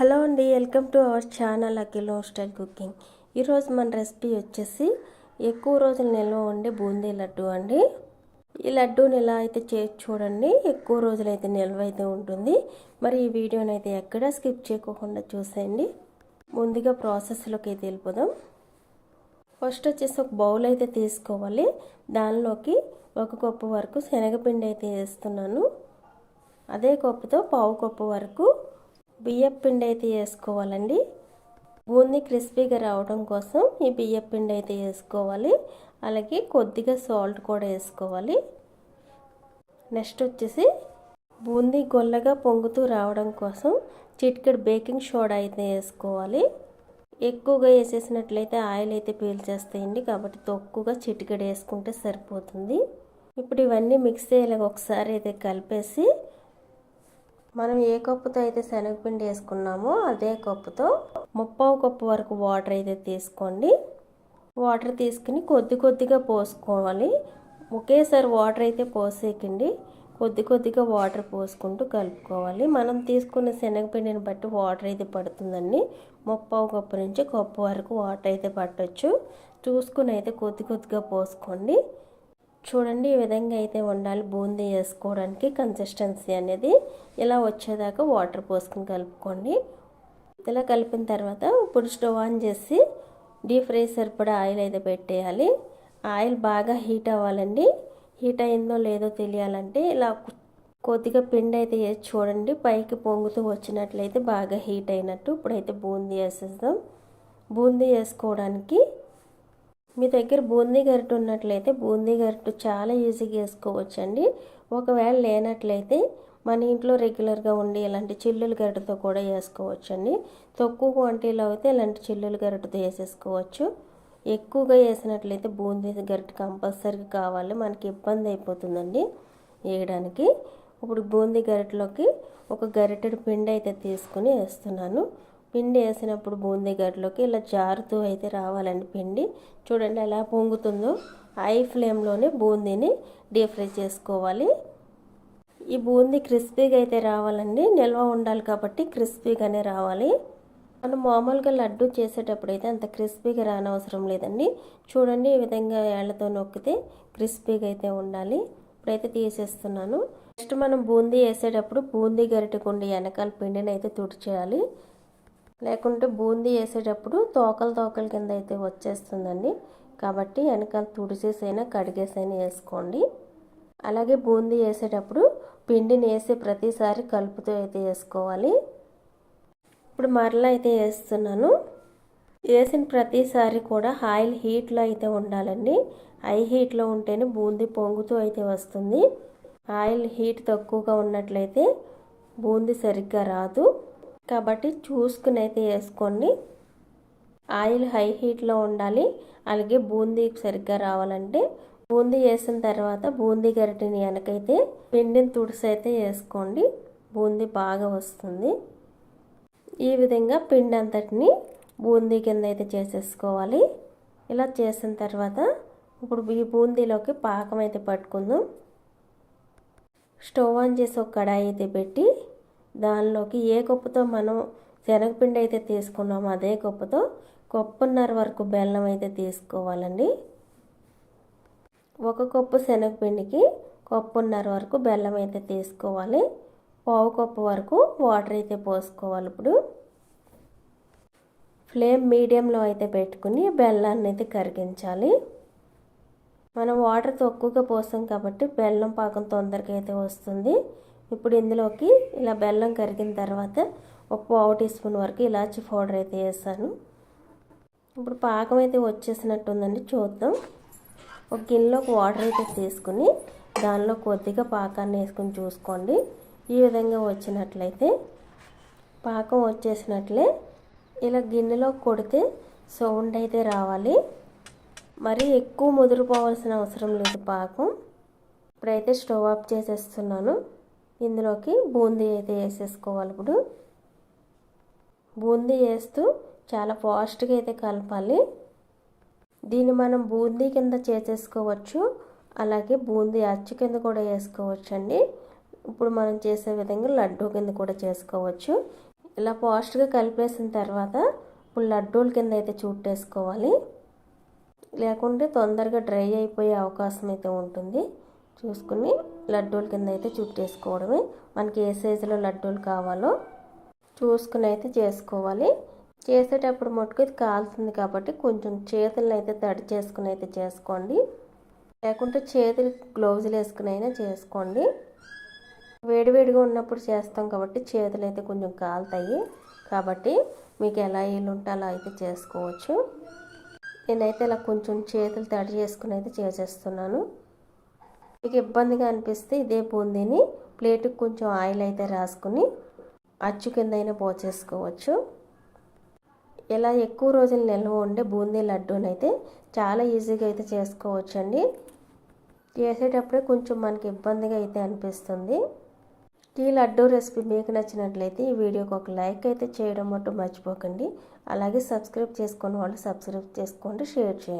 Hello అండి welcome to our channel అఖిలో style cooking. ఈరోజు మన రెసిపీ వచ్చేసి ఎక్కువ రోజులు నిల్వ ఉండే బూందీ లడ్డు అండి. ఈ లడ్డూని ఎలా అయితే చేసి చూడండి ఎక్కువ రోజులు అయితే నిల్వ అయితే ఉంటుంది. మరి ఈ వీడియోని అయితే ఎక్కడా స్కిప్ చేయకోకుండా చూసేయండి. ముందుగా ప్రాసెస్లోకి అయితే వెళ్ళిపోదాం. ఫస్ట్ వచ్చేసి ఒక బౌల్ అయితే తీసుకోవాలి. దానిలోకి ఒక కప్పు వరకు శనగపిండి అయితే వేస్తున్నాను. అదే కప్పుతో పావు కప్పు వరకు బియ్యం పిండి అయితే వేసుకోవాలండి. బూందీ క్రిస్పీగా రావడం కోసం ఈ బియ్యం పిండి అయితే వేసుకోవాలి. అలాగే కొద్దిగా సాల్ట్ కూడా వేసుకోవాలి. నెక్స్ట్ వచ్చేసి బూందీ గొల్లగా పొంగుతూ రావడం కోసం చిటికెడు బేకింగ్ సోడా అయితే వేసుకోవాలి. ఎక్కువగా వేసేసినట్లయితే ఆయిల్ అయితే పీల్చేస్తాయండి. కాబట్టి తక్కువగా చిటికెడు వేసుకుంటే సరిపోతుంది. ఇప్పుడు ఇవన్నీ మిక్స్ అయ్యేలాగా ఒకసారి అయితే కలిపేసి మనం ఏ కప్పుతో అయితే శనగపిండి వేసుకున్నామో అదే కప్పుతో ముప్పావు కప్పు వరకు వాటర్ అయితే తీసుకోండి. వాటర్ తీసుకుని కొద్ది కొద్దిగా పోసుకోవాలి. ఒకేసారి వాటర్ అయితే పోసేకండి కొద్ది కొద్దిగా వాటర్ పోసుకుంటూ కలుపుకోవాలి. మనం తీసుకున్న శనగపిండిని బట్టి వాటర్ అయితే పడుతుందండి. ముప్పావు కప్పు నుంచి కప్పు వరకు వాటర్ అయితే పట్టవచ్చు చూసుకుని అయితే కొద్ది కొద్దిగా పోసుకోండి. చూడండి ఈ విధంగా అయితే ఉండాలి బూందీ వేసుకోవడానికి కన్సిస్టెన్సీ అనేది ఇలా వచ్చేదాకా వాటర్ పోసుకుని కలుపుకోండి. ఇలా కలిపిన తర్వాత ఇప్పుడు స్టవ్ ఆన్ చేసి డీప్ ఫ్రై సరిపడా ఆయిల్ అయితే పెట్టేయాలి. ఆయిల్ బాగా హీట్ అవ్వాలండి. హీట్ అయిందో లేదో తెలియాలంటే ఇలా కొద్దిగా పిండి అయితే వేసి చూడండి. పైకి పొంగుతూ వచ్చినట్లయితే బాగా హీట్ అయినట్టు ఇప్పుడైతే బూందీ వేసేద్దాం. బూందీ వేసుకోవడానికి మీ దగ్గర బూందీ గరిటె ఉన్నట్లయితే బూందీ గరిటె చాలా ఈజీగా వేసుకోవచ్చండి. ఒకవేళ లేనట్లయితే మన ఇంట్లో రెగ్యులర్గా ఉండి ఇలాంటి చిల్లుల గరిటెతో కూడా వేసుకోవచ్చండి. తక్కువ క్వాంటిటీలో అయితే ఇలాంటి చిల్లుల గరిటెతో వేసేసుకోవచ్చు. ఎక్కువగా వేసినట్లయితే బూందీ గరిటె కంపల్సరీగా కావాలి. మనకి ఇబ్బంది అయిపోతుందండి వేయడానికి. ఇప్పుడు బూందీ గరిటెలోకి ఒక గరిటెడు పిండి అయితే తీసుకుని వేస్తున్నాను. పిండి వేసినప్పుడు బూందీ గడ్డలోకి ఇలా జారుతూ అయితే రావాలండి పిండి. చూడండి ఎలా పొంగుతుందో. హై ఫ్లేమ్లోనే బూందీని డీప్ ఫ్రై చేసుకోవాలి. ఈ బూందీ క్రిస్పీగా అయితే రావాలండి. నిల్వ ఉండాలి కాబట్టి క్రిస్పీగానే రావాలి. మనం మామూలుగా లడ్డు చేసేటప్పుడు అయితే అంత క్రిస్పీగా రానవసరం లేదండి. చూడండి ఈ విధంగా ఏళ్ళతో నొక్కితే క్రిస్పీగా అయితే ఉండాలి. ఇప్పుడైతే తీసేస్తున్నాను. నెక్స్ట్ మనం బూందీ వేసేటప్పుడు బూందీ గరిటెకుండి వెనకాల పిండిని అయితే తుడిచేయాలి. లేకుంటే బూందీ వేసేటప్పుడు తోకలు తోకల కింద అయితే వచ్చేస్తుందండి. కాబట్టి వెనకాల తుడిచేసైనా కడిగేసైనా వేసుకోండి. అలాగే బూందీ వేసేటప్పుడు పిండిని వేసి ప్రతిసారి కలుపుతూ అయితే వేసుకోవాలి. ఇప్పుడు మరలా అయితే వేస్తున్నాను. వేసిన ప్రతిసారి కూడా ఆయిల్ హీట్లో అయితే ఉండాలండి. హై హీట్లో ఉంటేనే బూందీ పొంగుతూ అయితే వస్తుంది. ఆయిల్ హీట్ తక్కువగా ఉన్నట్లయితే బూందీ సరిగ్గా రాదు. కాబట్టి చూసుకుని అయితే వేసుకోండి ఆయిల్ హై హీట్లో ఉండాలి. అలాగే బూందీ సరిగ్గా రావాలంటే బూందీ వేసిన తర్వాత బూందీ గరిటెని వెనకైతే పిండిని తుడిసి అయితే వేసుకోండి. బూందీ బాగా వస్తుంది. ఈ విధంగా పిండి అంతటిని బూందీ కింద అయితే చేసేసుకోవాలి. ఇలా చేసిన తర్వాత ఇప్పుడు ఈ బూందీలోకి పాకం అయితే పట్టుకుందాం. స్టవ్ ఆన్ చేసి ఒక కడాయి అయితే పెట్టి దానిలోకి ఏ కప్పుతో మనం శనగపిండి అయితే తీసుకున్నామో అదే కప్పుతో కప్పున్నర వరకు బెల్లం అయితే తీసుకోవాలండి. ఒక కప్పు శనగపిండికి కప్పున్నర వరకు బెల్లం అయితే తీసుకోవాలి. పావు కప్పు వరకు వాటర్ అయితే పోసుకోవాలి ఇప్పుడు. ఫ్లేమ్ మీడియంలో అయితే పెట్టుకుని బెల్లాన్ని అయితే కరిగించాలి. మనం వాటర్ తక్కువగా పోసాం కాబట్టి బెల్లం పాకం తొందరగా అయితే వస్తుంది. ఇప్పుడు ఇందులోకి ఇలా బెల్లం కరిగిన తర్వాత ఒక పావు టీ స్పూన్ వరకు ఇలాచి పౌడర్ అయితే వేసాను. ఇప్పుడు పాకం అయితే వచ్చేసినట్టు ఉందండి చూద్దాం. ఒక గిన్నెలోకి వాటర్ అయితే తీసుకుని దానిలో కొద్దిగా పాకాన్ని వేసుకుని చూసుకోండి. ఈ విధంగా వచ్చినట్లయితే పాకం వచ్చేసినట్లే ఇలా గిన్నెలో కొడితే సౌండ్ అయితే రావాలి. మరి ఎక్కువ ముదిరిపోవాల్సిన అవసరం లేదు పాకం. ఇప్పుడైతే స్టవ్ ఆఫ్ చేసేస్తున్నాను. ఇందులోకి బూందీ అయితే వేసేసుకోవాలి ఇప్పుడు. బూందీ వేస్తూ చాలా ఫాస్ట్గా అయితే కలపాలి. దీన్ని మనం బూందీ కింద చేసేసుకోవచ్చు. అలాగే బూందీ అచ్చు కింద కూడా వేసుకోవచ్చు అండి ఇప్పుడు మనం చేసే విధంగా లడ్డు కింద కూడా చేసుకోవచ్చు. ఇలా ఫాస్ట్గా కలిపేసిన తర్వాత ఇప్పుడు లడ్డూల కింద అయితే చుట్టేసుకోవాలి. లేకుంటే తొందరగా డ్రై అయిపోయే అవకాశం అయితే ఉంటుంది. చూసుకుని లడ్డూల కింద అయితే చుట్టేసుకోవడమే. మనకి ఏ సైజులో లడ్డూలు కావాలో చూసుకుని అయితే చేసుకోవాలి. చేసేటప్పుడు మటుకు ఇది కాలుతుంది కాబట్టి కొంచెం చేతులను అయితే తడి చేసుకుని అయితే చేసుకోండి. లేకుంటే చేతులు గ్లౌజులు వేసుకుని అయినా చేసుకోండి. వేడివేడిగా ఉన్నప్పుడు చేస్తాం కాబట్టి చేతులు అయితే కొంచెం కాలుతాయి. కాబట్టి మీకు ఎలా వీలుంటే అలా అయితే చేసుకోవచ్చు. నేనైతే ఇలా కొంచెం చేతులు తడి చేసుకుని అయితే చేసేస్తున్నాను. మీకు ఇబ్బందిగా అనిపిస్తే ఇదే బూందీని ప్లేట్కి కొంచెం ఆయిల్ అయితే రాసుకుని అచ్చు కింద అయినా పోచేసుకోవచ్చు. ఇలా ఎక్కువ రోజులు నిల్వ ఉండే బూందీ లడ్డూనైతే చాలా ఈజీగా అయితే చేసుకోవచ్చు అండి చేసేటప్పుడే కొంచెం మనకి ఇబ్బందిగా అయితే అనిపిస్తుంది. ఈ లడ్డూ రెసిపీ మీకు నచ్చినట్లయితే ఈ వీడియోకి ఒక లైక్ అయితే చేయడం మటు మర్చిపోకండి. అలాగే సబ్స్క్రైబ్ చేసుకున్న వాళ్ళు సబ్స్క్రైబ్ చేసుకోండి షేర్ చేయండి.